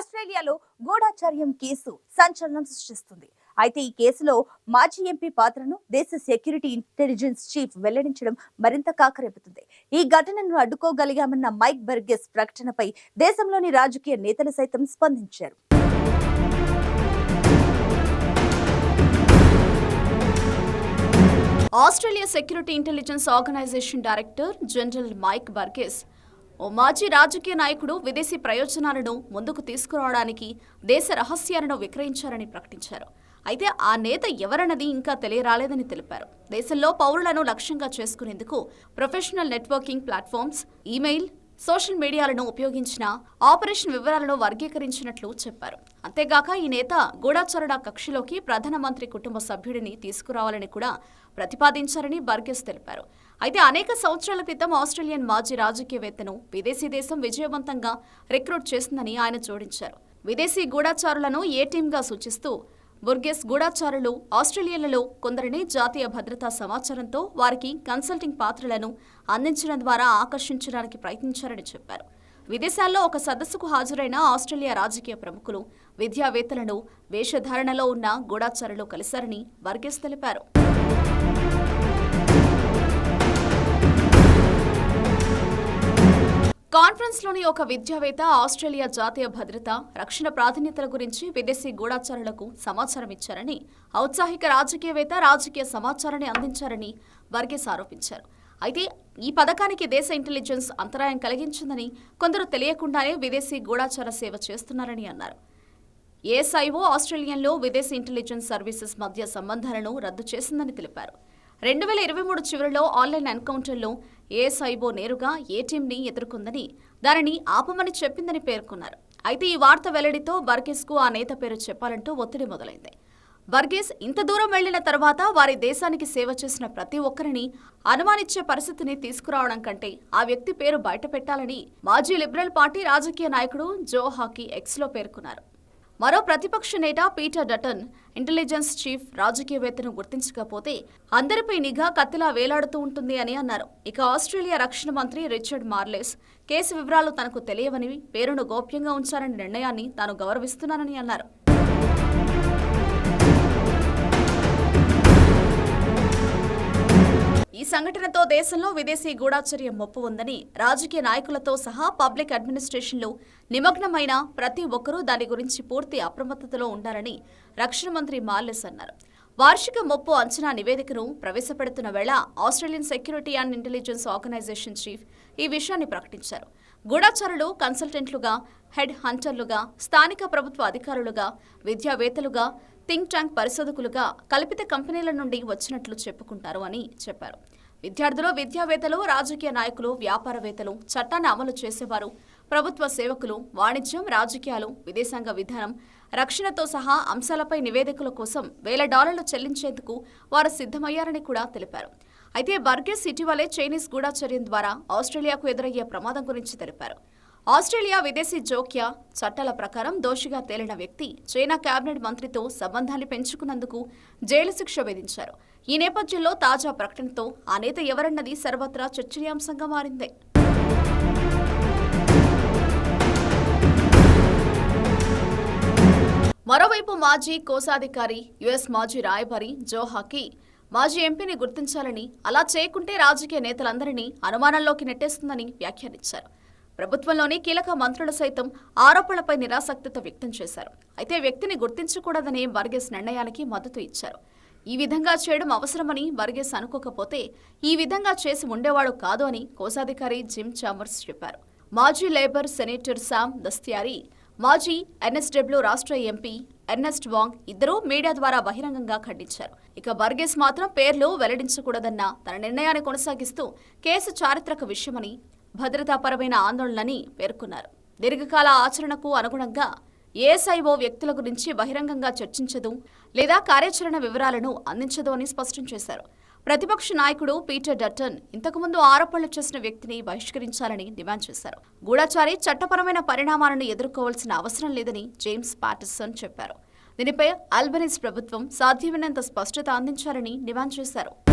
ఆస్ట్రేలియాలో గూఢచార్యం కేసు సంచలనం సృష్టిస్తుంది. అయితే ఈ కేసులో మాజీ ఎంపీ పాత్రను దేశ సెక్యూరిటీ ఇంటెలిజెన్స్ చీఫ్ వెల్లడించడం మరింత కాకరేపుతుంది. ఈ ఘటనను అడ్డుకోగలిగామన్న మైక్ బర్గెస్ ప్రకటనపై దేశంలోని రాజకీయ నేతలు సైతం స్పందించారు. Australia security intelligence organisation director general Mike Burgess ఓ మాజీ రాజకీయ నాయకుడు విదేశీ ప్రయోజనాలను ముందుకు తీసుకురావడానికి దేశ రహస్యాలను విక్రయించారని ప్రకటించారు. అయితే ఆ నేత ఎవరన్నది ఇంకా తెలియరాలేదని తెలిపారు. దేశంలో పౌరులను లక్ష్యంగా చేసుకునేందుకు professional networking platforms email social మీడియాలను ఉపయోగించిన ఆపరేషన్ వివరాలను వర్గీకరించినట్లు చెప్పారు. అంతేగాక ఈ నేత గూఢాచరణ కక్షలోకి ప్రధానమంత్రి కుటుంబ సభ్యుడిని తీసుకురావాలని కూడా ప్రతిపాదించారని బర్గెస్ తెలిపారు. అయితే అనేక సంవత్సరాల క్రితం ఆస్ట్రేలియన్ మాజీ రాజకీయవేత్తను విదేశీ దేశం విజయవంతంగా రిక్రూట్ చేసిందని ఆయన జోడించారు. విదేశీ గూఢాచారులను ఏ టీంగా సూచిస్తూ బుర్గెస్ గూఢాచారులు ఆస్ట్రేలియాలో కొందరిని జాతీయ భద్రతా సమాచారంతో వారికి కన్సల్టింగ్ పాత్రలను అందించడం ద్వారా ఆకర్షించడానికి ప్రయత్నించారని చెప్పారు. విదేశాల్లో ఒక సదస్సుకు హాజరైన ఆస్ట్రేలియా రాజకీయ ప్రముఖులు విద్యావేత్తలను వేషధారణలో ఉన్న గూఢాచారులు కలిశారని వర్గెస్ తెలిపారు. కాన్ఫరెన్స్లోని ఒక విద్యావేత్త ఆస్ట్రేలియా జాతీయ భద్రత రక్షణ ప్రాధాన్యతల గురించి విదేశీ గూఢాచారులకు సమాచారం ఇచ్చారని ఔత్సాహిక రాజకీయవేత్త రాజకీయ సమాచారాన్ని అందించారని వర్గేస్ ఆరోపించారు. అయితే ఈ పథకానికి దేశ ఇంటెలిజెన్స్ అంతరాయం కలిగించిందని కొందరు తెలియకుండానే విదేశీ గూఢాచార సేవ చేస్తున్నారని అన్నారు. ఏఎస్ఐఓ ఆస్ట్రేలియన్లో విదేశీ ఇంటెలిజెన్స్ సర్వీసెస్ మధ్య సంబంధాలను రద్దు చేసిందని తెలిపారు. రెండు వేల ఇరవై మూడు చివరిలో ఆన్లైన్ ఎన్కౌంటర్లో ఏఎస్ఐబో నేరుగా ఏటీఎంని ఎదుర్కొందని దానిని ఆపమని చెప్పిందని పేర్కొన్నారు. అయితే ఈ వార్త వెల్లడితో బర్గెస్కు ఆ నేత పేరు చెప్పాలంటూ ఒత్తిడి మొదలైంది. వర్గీస్ ఇంత దూరం వెళ్ళిన తర్వాత వారి దేశానికి సేవ చేసిన ప్రతి ఒక్కరిని అనుమానించే పరిస్థితిని తీసుకురావడం కంటే ఆ వ్యక్తి పేరు బయటపెట్టాలని మాజీ లిబరల్ పార్టీ రాజకీయ నాయకుడు జో హాకీ ఎక్స్లో పేర్కొన్నారు. మరో ప్రతిపక్ష నేత పీటర్ డటన్ ఇంటెలిజెన్స్ చీఫ్ రాజకీయవేత్తను గుర్తించకపోతే అందరిపై నిఘా కత్తిలా వేలాడుతూ ఉంటుంది అని అన్నారు. ఇక ఆస్ట్రేలియా రక్షణ మంత్రి రిచర్డ్ మార్లెస్ కేసు వివరాలు తనకు తెలియవని పేరును గోప్యంగా ఉంచారని నిర్ణయాన్ని తాను గౌరవిస్తున్నానని అన్నారు. ఈ సంఘటనతో దేశంలో విదేశీ గూఢాచర్యం ముప్పు ఉందని రాజకీయ నాయకులతో సహా పబ్లిక్ అడ్మినిస్ట్రేషన్లో నిమగ్నమైన ప్రతి ఒక్కరూ దాని గురించి పూర్తి అప్రమత్తతలో ఉండాలని రక్షణ మంత్రి మార్లెస్ అన్నారు. వార్షిక ముప్పు అంచనా నివేదికను ప్రవేశపెడుతున్న వేళ Australian security and intelligence organisation chief ఈ విషయాన్ని ప్రకటించారు. గూఢాచారులు కన్సల్టెంట్లుగా హెడ్ హంటర్లుగా స్థానిక ప్రభుత్వ అధికారులుగా విద్యావేత్తలుగా థింక్ ట్యాంక్ పరిశోధకులుగా కల్పిత కంపెనీల నుండి వచ్చినట్లు చెప్పుకుంటారు అని చెప్పారు. విద్యార్థులు విద్యావేత్తలు రాజకీయ నాయకులు వ్యాపారవేత్తలు చట్టాన్ని అమలు చేసేవారు. ప్రభుత్వ సేవకులు వాణిజ్యం రాజకీయాలు విదేశాంగ విధానం రక్షణతో సహా అంశాలపై నివేదికల కోసం వేల డాలర్లు చెల్లించేందుకు వారు సిద్ధమయ్యారని కూడా తెలిపారు. అయితే బర్గెస్ ఇటీవలే చైనీస్ గూఢాచర్యం ద్వారా ఆస్ట్రేలియాకు ఎదురయ్యే ప్రమాదం గురించి తెలిపారు. ఆస్ట్రేలియా విదేశీ జోక్య చట్టాల ప్రకారం దోషిగా తేలిన వ్యక్తి చైనా కేబినెట్ మంత్రితో సంబంధాన్ని పెంచుకున్నందుకు జైలు శిక్ష విధించారు. ఈ నేపథ్యంలో తాజా ప్రకటనతో ఆ నేత ఎవరన్నది సర్వత్రా చర్చనీయాంశంగా మారింది. మరోవైపు మాజీ కోశాధికారి యుఎస్ మాజీ రాయబారి జోహాకి మాజీ ఎంపీని గుర్తించాలని అలా చేయకుంటే రాజకీయ నేతలందరినీ అనుమానంలోకి నెట్టేస్తుందని వ్యాఖ్యానించారు. ప్రభుత్వంలోని కీలక మంత్రులు సైతం ఆరోపణలపై నిరాసక్తిత వ్యక్తం చేశారు. అయితే వ్యక్తిని గుర్తించకూడదనే బర్గెస్ నిర్ణయానికి మద్దతు ఇచ్చారు. ఈ విధంగా చేయడం అవసరమని వర్గేస్ అనుకోకపోతే ఈ విధంగా చేసి ఉండేవాడు కాదు అని కోశాధికారి జిమ్ చామర్స్ చెప్పారు. మాజీ లేబర్ సెనేటర్ శామ్ దస్తియారి మాజీ ఎన్ఎస్డబ్ల్యూ రాష్ట్ర ఎంపీ ఎర్నెస్ట్ వాంగ్ ఇద్దరూ మీడియా ద్వారా బహిరంగంగా ఖండించారు. ఇక బర్గెస్ మాత్రం పేర్లు వెల్లడించకూడదన్న తన నిర్ణయాన్ని కొనసాగిస్తూ కేసు చారిత్రక విషయమని భద్రతాపరమైన ఆందోళనని పేర్కొన్నారు. దీర్ఘకాల ఆచరణకు అనుగుణంగా ఏఎస్ఐఓ వ్యక్తుల గురించి బహిరంగంగా చర్చించదు లేదా కార్యాచరణ వివరాలను అందించదు అని స్పష్టం చేశారు. ప్రతిపక్ష నాయకుడు పీటర్ డట్టన్ ఇంతకుముందు ఆరోపణలు చేసిన వ్యక్తిని బహిష్కరించాలని డిమాండ్ చేశారు. గూఢాచారి చట్టపరమైన పరిణామాలను ఎదుర్కోవాల్సిన అవసరం లేదని జేమ్స్ పాటర్సన్ చెప్పారు. దీనిపై అల్బనీస్ ప్రభుత్వం సాధ్యమైనంత స్పష్టత అందించాలని డిమాండ్ చేశారు.